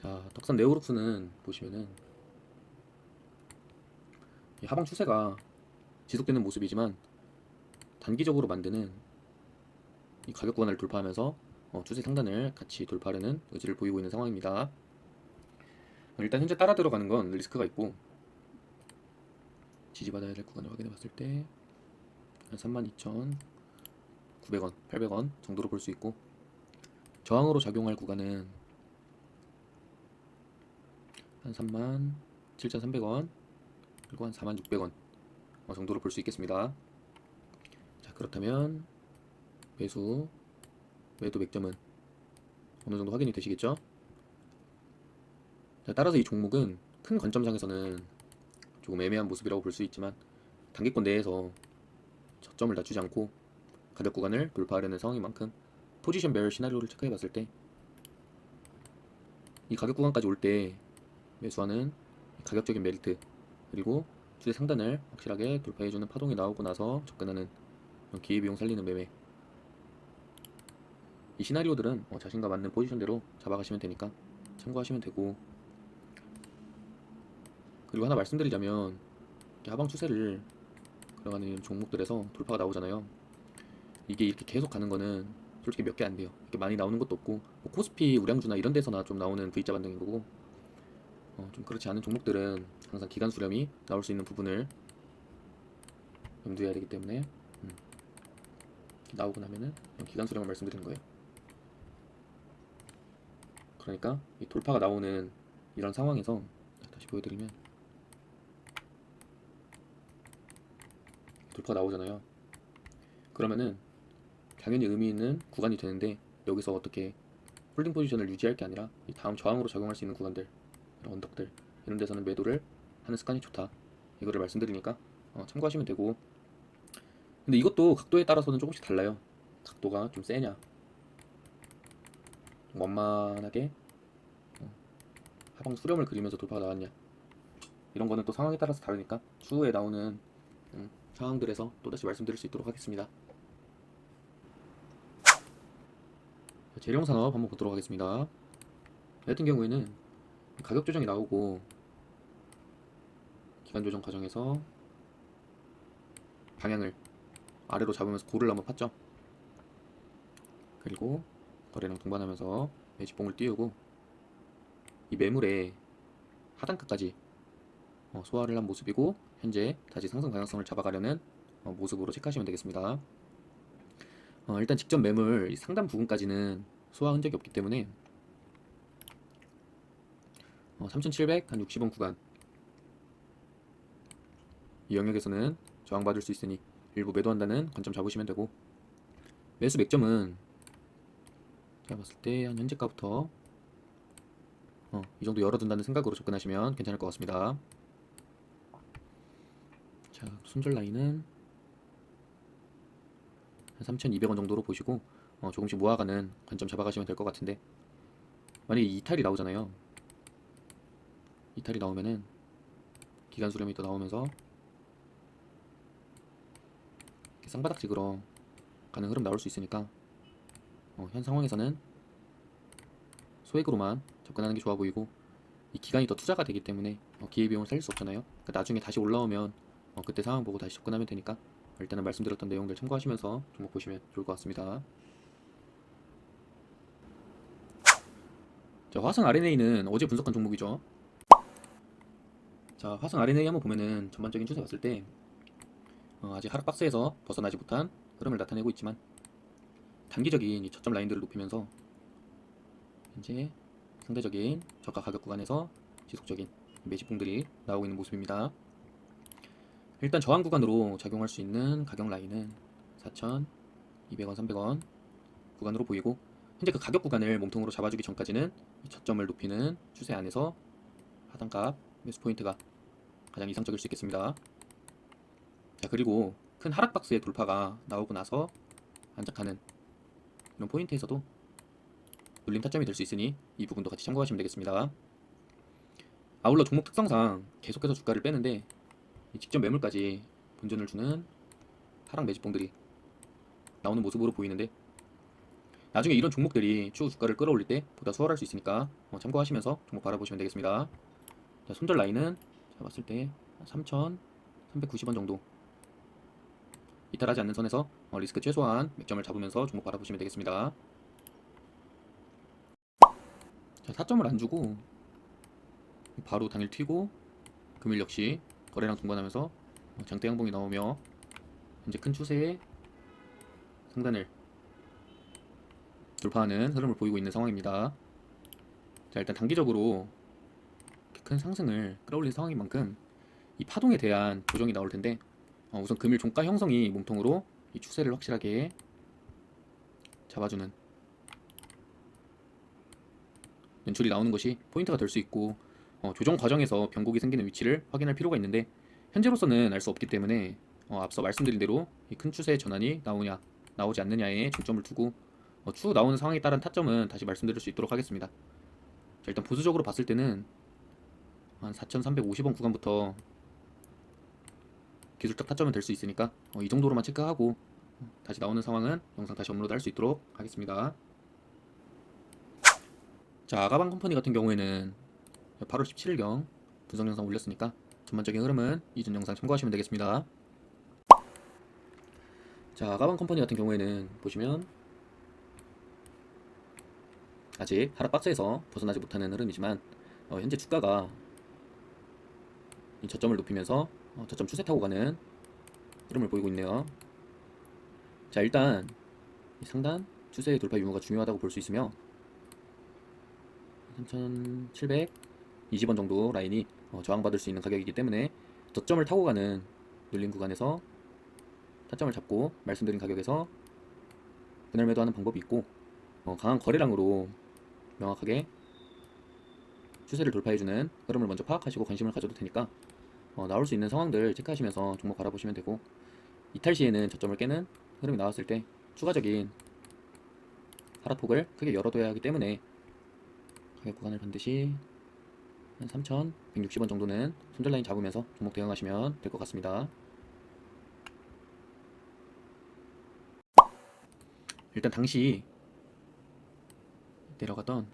자, 덕산 네오룩스는 보시면은 이 하방 추세가 지속되는 모습이지만 단기적으로 만드는 이 가격 구간을 돌파하면서 어, 추세 상단을 같이 돌파하려는 의지를 보이고 있는 상황입니다. 어, 일단 현재 따라 들어가는 건 리스크가 있고 지지받아야 될 구간을 확인해 봤을 때 32,900원, 800원 정도로 볼 수 있고 저항으로 작용할 구간은 한 3만 7,300원 그리고 한 4만 600원 어, 정도로 볼 수 있겠습니다. 자 그렇다면 매수 매도 맥점은 어느 정도 확인이 되시겠죠? 자, 따라서 이 종목은 큰 관점상에서는 조금 애매한 모습이라고 볼 수 있지만 단기권 내에서 저점을 낮추지 않고 가격 구간을 돌파하려는 상황인 만큼 포지션 별 시나리오를 체크해 봤을 때 이 가격 구간까지 올때 매수하는 가격적인 메리트 그리고 추세 상단을 확실하게 돌파해주는 파동이 나오고 나서 접근하는 기회비용 살리는 매매. 이 시나리오들은 어, 자신과 맞는 포지션대로 잡아가시면 되니까 참고하시면 되고. 그리고 하나 말씀드리자면 하방 추세를 걸어가는 종목들에서 돌파가 나오잖아요. 이게 이렇게 계속 가는 거는 솔직히 몇 개 안 돼요. 이렇게 많이 나오는 것도 없고 뭐 코스피 우량주나 이런 데서나 좀 나오는 V자 반등인 거고 어, 좀 그렇지 않은 종목들은 항상 기간 수렴이 나올 수 있는 부분을 염두해야 되기 때문에 음, 나오고 나면은 기간 수렴을 말씀드리는 거예요. 그러니까 이 돌파가 나오는 이런 상황에서 다시 보여드리면 돌파가 나오잖아요. 그러면은 당연히 의미 있는 구간이 되는데 여기서 어떻게 홀딩 포지션을 유지할 게 아니라 이 다음 저항으로 작용할 수 있는 구간들 언덕들 이런 데서는 매도를 하는 습관이 좋다. 이거를 말씀드리니까 어, 참고하시면 되고. 근데 이것도 각도에 따라서는 조금씩 달라요. 각도가 좀 세냐. 좀 원만하게 어, 하방 수렴을 그리면서 돌파가 나왔냐. 이런 거는 또 상황에 따라서 다르니까 추후에 나오는 음, 상황들에서 또 다시 말씀드릴 수 있도록 하겠습니다. 자, 재룡 산업 한번 보도록 하겠습니다. 이 같은 경우에는 가격 조정이 나오고 기간 조정 과정에서 방향을 아래로 잡으면서 고를 한번 팠죠. 그리고 거래량 동반하면서 매집봉을 띄우고 이 매물의 하단가까지 어, 소화를 한 모습이고 현재 다시 상승 방향성을 잡아가려는 어, 모습으로 체크하시면 되겠습니다. 어, 일단 직접 매물 이 상단 부분까지는 소화 흔적이 없기 때문에 어, 3,700, 한 60원 구간. 이 영역에서는 저항받을 수 있으니 일부 매도한다는 관점 잡으시면 되고 매수 맥점은 제가 봤을 때 한 현재가부터 어, 이 정도 열어둔다는 생각으로 접근하시면 괜찮을 것 같습니다. 자, 손절 라인은 한 3,200원 정도로 보시고 어, 조금씩 모아가는 관점 잡아가시면 될 것 같은데 만약에 이탈이 나오잖아요. 이탈이 나오면은 기간 수렴이 또 나오면서 이렇게 쌍바닥 찍으러 가는 흐름 나올 수 있으니까 어, 현 상황에서는 소액으로만 접근하는 게 좋아 보이고 이 기간이 더 투자가 되기 때문에 어, 기회비용을 살릴 수 없잖아요. 그러니까 나중에 다시 올라오면 어, 그때 상황 보고 다시 접근하면 되니까 일단은 말씀드렸던 내용들 참고하시면서 종목 보시면 좋을 것 같습니다. 자, 화성 RNA는 어제 분석한 종목이죠. 자, 화성 RNA 한번 보면은 전반적인 추세 봤을 때 어, 아직 하락 박스에서 벗어나지 못한 흐름을 나타내고 있지만 단기적인 이 저점 라인들을 높이면서 이제 상대적인 저가 가격 구간에서 지속적인 매집봉들이 나오고 있는 모습입니다. 일단 저항 구간으로 작용할 수 있는 가격 라인은 4,200원, 300원 구간으로 보이고 현재 그 가격 구간을 몸통으로 잡아주기 전까지는 이 저점을 높이는 추세 안에서 하단값 매수 포인트가 가장 이상적일 수 있겠습니다. 자 그리고 큰 하락 박스의 돌파가 나오고 나서 안착하는 이런 포인트에서도 눌림 타점이 될 수 있으니 이 부분도 같이 참고하시면 되겠습니다. 아울러 종목 특성상 계속해서 주가를 빼는데 이 직접 매물까지 본전을 주는 하락 매집봉들이 나오는 모습으로 보이는데 나중에 이런 종목들이 추후 주가를 끌어올릴 때 보다 수월할 수 있으니까 어, 참고하시면서 종목 바라보시면 되겠습니다. 자, 손절 라인은 제가 봤을 때 3,390원 정도 이탈하지 않는 선에서 어, 리스크 최소한 맥점을 잡으면서 종목 바라보시면 되겠습니다. 자, 4점을 안 주고 바로 당일 튀고 금일 역시 거래량 동반하면서 어, 장대 양봉이 나오며 현재 큰 추세의 상단을 돌파하는 흐름을 보이고 있는 상황입니다. 자 일단 단기적으로 큰 상승을 끌어올린 상황인 만큼 이 파동에 대한 조정이 나올 텐데 어, 우선 금일 종가 형성이 몸통으로 이 추세를 확실하게 잡아주는 연출이 나오는 것이 포인트가 될 수 있고 어, 조정 과정에서 변곡이 생기는 위치를 확인할 필요가 있는데 현재로서는 알 수 없기 때문에 어, 앞서 말씀드린 대로 이큰 추세의 전환이 나오냐 나오지 않느냐에 중점을 두고 어, 추후 나오는 상황에 따른 타점은 다시 말씀드릴 수 있도록 하겠습니다. 자, 일단 보수적으로 봤을 때는 한 4,350원 구간부터 기술적 타점은 될 수 있으니까 어, 이 정도로만 체크하고 어, 다시 나오는 상황은 영상 다시 업로드 할 수 있도록 하겠습니다. 자 아가방 컴퍼니 같은 경우에는 8월 17일경 분석 영상 올렸으니까 전반적인 흐름은 이전 영상 참고하시면 되겠습니다. 자 아가방 컴퍼니 같은 경우에는 보시면 아직 하락 박스에서 벗어나지 못하는 흐름이지만 어, 현재 주가가 이 저점을 높이면서 어, 저점 추세 타고 가는 흐름을 보이고 있네요. 자 일단 이 상단 추세의 돌파 유무가 중요하다고 볼 수 있으며 3,720원 정도 라인이 어, 저항받을 수 있는 가격이기 때문에 저점을 타고 가는 눌림 구간에서 타점을 잡고 말씀드린 가격에서 분할 매도하는 방법이 있고 어, 강한 거래량으로 명확하게 추세를 돌파해주는 흐름을 먼저 파악하시고 관심을 가져도 되니까 어, 나올 수 있는 상황들 체크하시면서 종목 바라보시면 되고 이탈 시에는 저점을 깨는 흐름이 나왔을 때 추가적인 하락폭을 크게 열어둬야 하기 때문에 가격 구간을 반드시 한 3,160원 정도는 손절 라인 잡으면서 종목 대응하시면 될 것 같습니다. 일단 당시 내려가던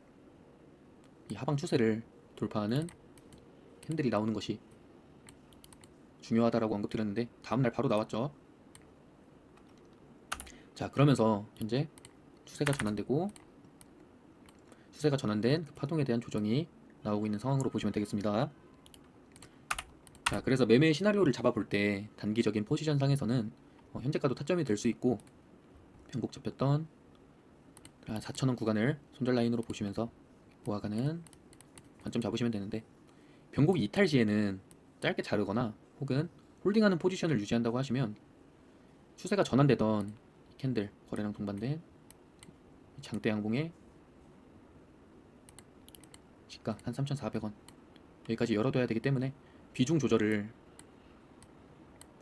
이 하방 추세를 돌파하는 캔들이 나오는 것이 중요하다라고 언급드렸는데 다음날 바로 나왔죠. 자 그러면서 현재 추세가 전환되고 추세가 전환된 그 파동에 대한 조정이 나오고 있는 상황으로 보시면 되겠습니다. 자 그래서 매매 시나리오를 잡아볼 때 단기적인 포지션 상에서는 어, 현재가도 타점이 될 수 있고 변곡 잡혔던 한 4,000원 구간을 손절 라인으로 보시면서 모아가는 관점 잡으시면 되는데 변곡이 이탈 시에는 짧게 자르거나 혹은 홀딩하는 포지션을 유지한다고 하시면 추세가 전환되던 이 캔들 거래량 동반된 이 장대 양봉의 시가 한 3,400원 여기까지 열어둬야 되기 때문에 비중 조절을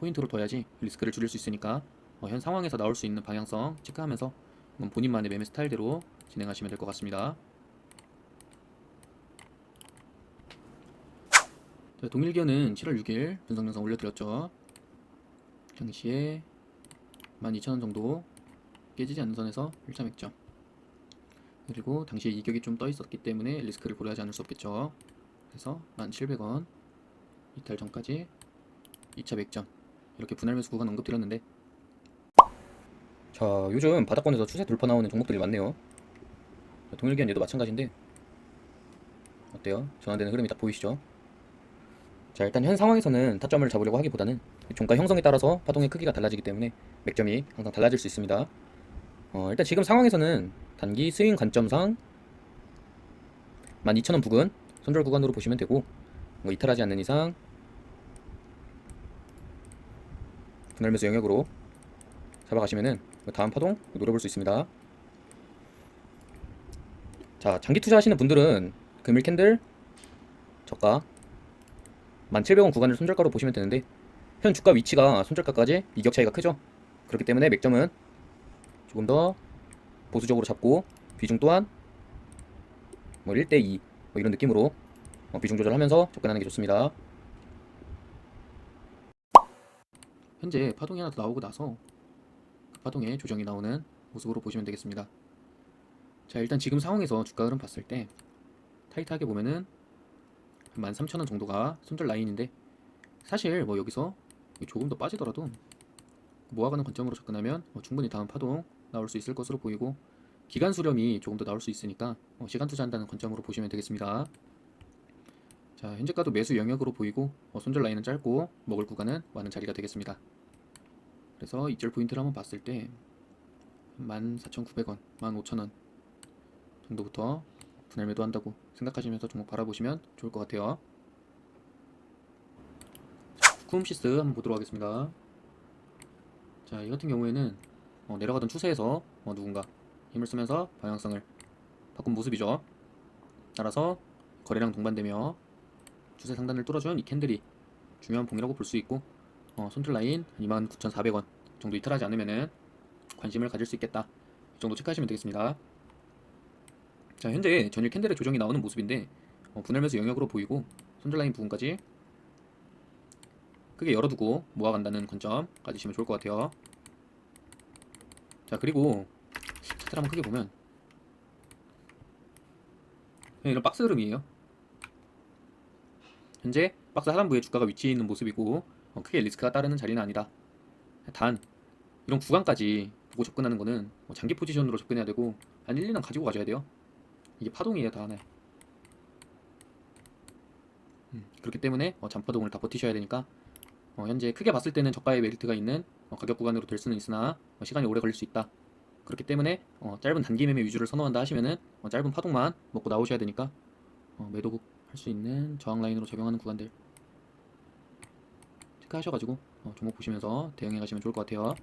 포인트로 둬야지 리스크를 줄일 수 있으니까 어, 현 상황에서 나올 수 있는 방향성 체크하면서 본인만의 매매 스타일대로 진행하시면 될 것 같습니다. 동일기어는 7월 6일 분석 영상 올려드렸죠. 당시에 12,000원 정도 깨지지 않는 선에서 1차 맥점 그리고 당시에 이격이 좀 떠 있었기 때문에 리스크를 고려하지 않을 수 없겠죠. 그래서 1,700원 이탈 전까지 2차 맥점 이렇게 분할 매수 구간 언급드렸는데 자 요즘 바닥권에서 추세 돌파 나오는 종목들이 많네요. 동일기한 얘도 마찬가지인데 어때요? 전환되는 흐름이 딱 보이시죠? 자 일단 현 상황에서는 타점을 잡으려고 하기보다는 종가 형성에 따라서 파동의 크기가 달라지기 때문에 맥점이 항상 달라질 수 있습니다. 어, 일단 지금 상황에서는 단기 스윙 관점상 12,000원 부근 손절 구간으로 보시면 되고 뭐 이탈하지 않는 이상 분할 매수 영역으로 잡아가시면은 다음 파동 노려볼 수 있습니다. 자 장기 투자하시는 분들은 금일 캔들 저가 1700원 구간을 손절가로 보시면 되는데 현 주가 위치가 손절가까지 이격 차이가 크죠. 그렇기 때문에 맥점은 조금 더 보수적으로 잡고 비중 또한 뭐 1대2 뭐 이런 느낌으로 어, 비중 조절하면서 접근하는 게 좋습니다. 현재 파동이 하나 더 나오고 나서 그 파동에 조정이 나오는 모습으로 보시면 되겠습니다. 자 일단 지금 상황에서 주가 흐름 봤을 때 타이트하게 보면은 13,000원 정도가 손절 라인인데 사실 뭐 여기서 조금 더 빠지더라도 모아가는 관점으로 접근하면 어, 충분히 다음 파동 나올 수 있을 것으로 보이고 기간 수렴이 조금 더 나올 수 있으니까 어, 시간 투자한다는 관점으로 보시면 되겠습니다. 자 현재가도 매수 영역으로 보이고 어, 손절 라인은 짧고 먹을 구간은 많은 자리가 되겠습니다. 그래서 이절 포인트를 한번 봤을 때 14,900원, 15,000원 정도부터 분할 매도한다고 생각하시면서 종목 바라보시면 좋을 것 같아요. 쿠움시스 한번 보도록 하겠습니다. 자, 이 같은 경우에는 어, 내려가던 추세에서 어, 누군가 힘을 쓰면서 방향성을 바꾼 모습이죠. 따라서 거래량 동반되며 추세 상단을 뚫어준 이 캔들이 중요한 봉이라고 볼 수 있고 어, 손절 라인 29,400원 정도 이탈하지 않으면은 관심을 가질 수 있겠다. 이 정도 체크하시면 되겠습니다. 자, 현재 전일 캔들의 조정이 나오는 모습인데 어, 분할 매수 영역으로 보이고 손절 라인 부분까지 크게 열어두고 모아간다는 관점 가지시면 좋을 것 같아요. 자, 그리고 차트를 한번 크게 보면 그냥 이런 박스 흐름이에요. 현재 박스 하단부에 주가가 위치해 있는 모습이고 어, 크게 리스크가 따르는 자리는 아니다. 단 이런 구간까지 보고 접근하는 거는 뭐 장기 포지션으로 접근해야 되고 한 1, 2년 가지고 가져야 돼요. 이게 파동이에요, 다 하나에. 음, 그렇기 때문에 어, 잠파동을 다 버티셔야 되니까 어, 현재 크게 봤을 때는 저가의 메리트가 있는 어, 가격 구간으로 될 수는 있으나 어, 시간이 오래 걸릴 수 있다. 그렇기 때문에 어, 짧은 단기 매매 위주를 선호한다 하시면은 어, 짧은 파동만 먹고 나오셔야 되니까 어, 매도 할수 있는 저항 라인으로 적용하는 구간들 체크하셔가지고 어, 종목 보시면서 대응해 가시면 좋을 것 같아요.